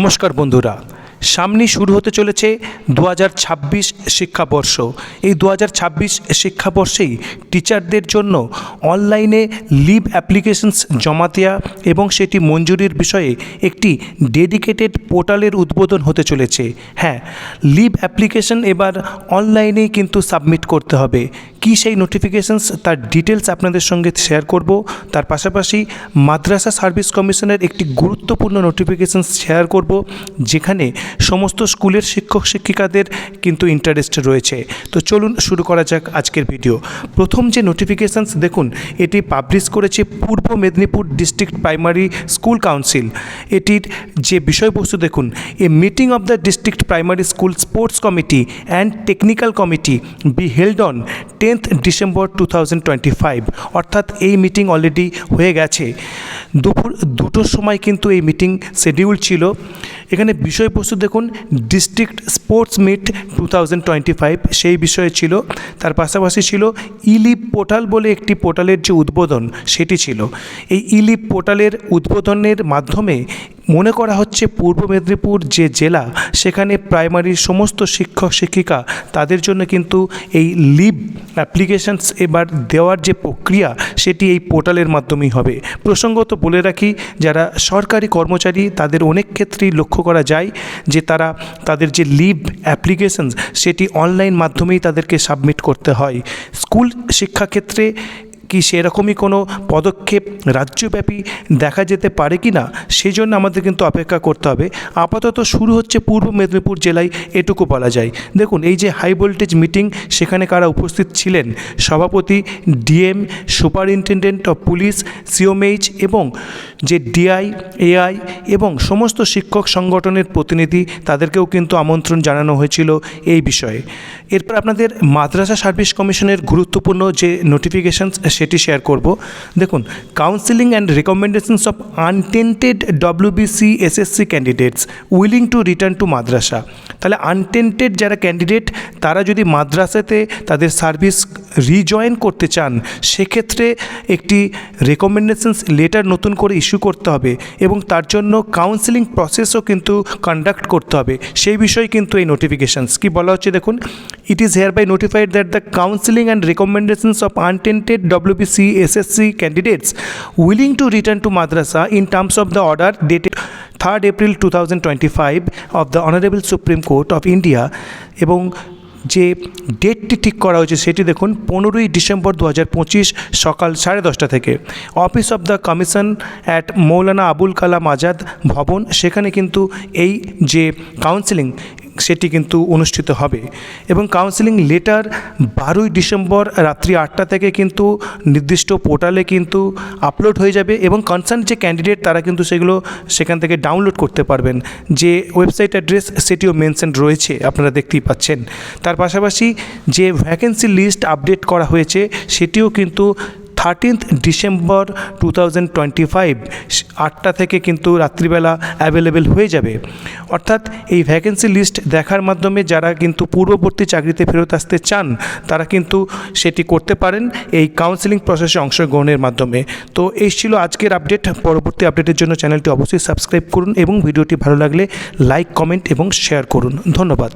নমস্কার বন্ধুরা, সামনে শুরু হতে চলেছে দু হাজার ছাব্বিশ শিক্ষাবর্ষ। এই দু হাজার ছাব্বিশ শিক্ষাবর্ষেই টিচারদের জন্য অনলাইনে লিভ অ্যাপ্লিকেশনস জমা দেওয়া এবং সেটি মঞ্জুরির বিষয়ে একটি ডেডিকেটেড পোর্টালের উদ্বোধন হতে চলেছে। হ্যাঁ লিভ অ্যাপ্লিকেশন এবার অনলাইনেই কিন্তু সাবমিট করতে হবে। কি সেই নোটিফিকেশনস তার ডিটেলস আপনাদের সঙ্গে শেয়ার করব। তার পাশাপাশি মাদ্রাসা সার্ভিস কমিশনের একটি গুরুত্বপূর্ণ নোটিফিকেশন শেয়ার করব, যেখানে সমস্ত স্কুলের শিক্ষক শিক্ষিকাদের কিন্তু ইন্টারেস্ট রয়েছে। তো চলুন শুরু করা যাক আজকের ভিডিও প্রথম যে নোটিফিকেশনস দেখুন, এটি পাবলিশ করেছে পূর্ব Medinipur district primary school council এটির যে বিষয়বস্তু, দেখুন, a meeting of the district primary school sports committee and technical committee be held on tenth December to অর্থাৎ এই মিটিং অলরেডি হয়ে গেছে। দুপুর দুটোর সময় কিন্তু এই মিটিং শিডিউল ছিল। এখানে বিষয়বস্তু দেখুন ডিস্ট্রিক্ট স্পোর্টস মিট টু সেই বিষয়ে ছিল। তার পাশাপাশি ছিল ইলিপ পোর্টাল বলে একটি পোর্টালের যে উদ্বোধন, সেটি ছিল। এই ইলিপ পোর্টালের উদ্বোধনের মাধ্যমে মনে করা হচ্ছে পূর্ব মেদিনীপুর যে জেলা, সেখানে প্রাইমারির সমস্ত শিক্ষক, শিক্ষিকা, তাদের জন্য কিন্তু এই লিভ অ্যাপ্লিকেশানস এবার দেওয়ার যে প্রক্রিয়া, সেটি এই পোর্টালের মাধ্যমেই হবে। প্রসঙ্গত বলে রাখি, যারা সরকারি কর্মচারী, তাদের অনেক ক্ষেত্রেই লক্ষ্য করা যায় যে তারা তাদের যে লিভ অ্যাপ্লিকেশনস, সেটি অনলাইন মাধ্যমেই তাদেরকে সাবমিট করতে হয়। স্কুল শিক্ষাক্ষেত্রে কি সেরকমই কোনো পদক্ষেপ রাজ্যব্যাপী দেখা যেতে পারে কি না, সেজন্য আমাদের কিন্তু অপেক্ষা করতে হবে। আপাতত শুরু হচ্ছে পূর্ব মেদিনীপুর জেলায়, এটুকু বলা যায়। দেখুন, এই যে হাই ভোল্টেজ মিটিং সেখানে কারা উপস্থিত ছিলেন? সভাপতি DM superintendent of police CMOH এবং যে ডিআই এআই এবং সমস্ত শিক্ষক সংগঠনের প্রতিনিধি, তাদেরকেও কিন্তু আমন্ত্রণ জানানো হয়েছিল এই বিষয়ে। এরপর আপনাদের মাদ্রাসা সার্ভিস কমিশনের গুরুত্বপূর্ণ যে নোটিফিকেশনস সেটি শেয়ার করব। দেখুন counselling and recommendations of untainted WBC SSC candidates willing to return to madrasa. তাহলে আনটেন্টেড যারা ক্যান্ডিডেট তারা যদি মাদ্রাসাতে তাদের সার্ভিস রিজয়েন করতে চান, সেক্ষেত্রে একটি রেকমেন্ডেশনস লেটার নতুন করে ইস্যু করতে হবে এবং তার জন্য কাউন্সিলিং প্রসেসও কিন্তু কন্ডাক্ট করতে হবে। সেই বিষয়ে কিন্তু এই নোটিফিকেশানস কি বলা হচ্ছে দেখুন? It is hereby notified that the counselling and recommendations of untainted WBC SSC candidates willing to return to madrasa in terms of the order of the order dated 3rd April 2025 of the Honorable Supreme Court of India এবং যে ডেটটি ঠিক করা হয়েছে সেটি দেখুন পনেরোই December দু হাজার পঁচিশ সকাল সাড়ে দশটা থেকে। Office of the commission at Maulana Abul Kalam Azad Bhavan সেখানে কিন্তু এই যে কাউন্সিলিং সেটি কিন্তু অনুষ্ঠিত হবে। এবং কাউন্সিলিং লেটার বারোই ডিসেম্বর রাত্রি আটটা থেকে কিন্তু নির্দিষ্ট পোর্টালে কিন্তু আপলোড হয়ে যাবে এবং কনসার্ন যে ক্যান্ডিডেট তারা কিন্তু সেগুলো সেখান থেকে ডাউনলোড করতে পারবেন। যে ওয়েবসাইট অ্যাড্রেস সেটিও মেনশন রয়েছে, আপনারা দেখতেই পাচ্ছেন। তার পাশাপাশি যে ভ্যাকেন্সি লিস্ট আপডেট করা হয়েছে, সেটিও কিন্তু thirteenth December two thousand twenty five আটটা থেকে কিন্তু রাত্রিবেলা অ্যাভেলেবেল হয়ে যাবে। অর্থাৎ এই ভ্যাকেন্সি লিস্ট দেখার মাধ্যমে যারা কিন্তু পূর্ববর্তী চাকরিতে ফেরত আসতে চান, তারা কিন্তু সেটি করতে পারেন এই কাউন্সিলিং প্রসেসে অংশগ্রহণের মাধ্যমে। তো এই ছিল আজকের আপডেট পরবর্তী আপডেটের জন্য চ্যানেলটি অবশ্যই সাবস্ক্রাইব করুন এবং ভিডিওটি ভালো লাগলে লাইক কমেন্ট এবং শেয়ার করুন। ধন্যবাদ।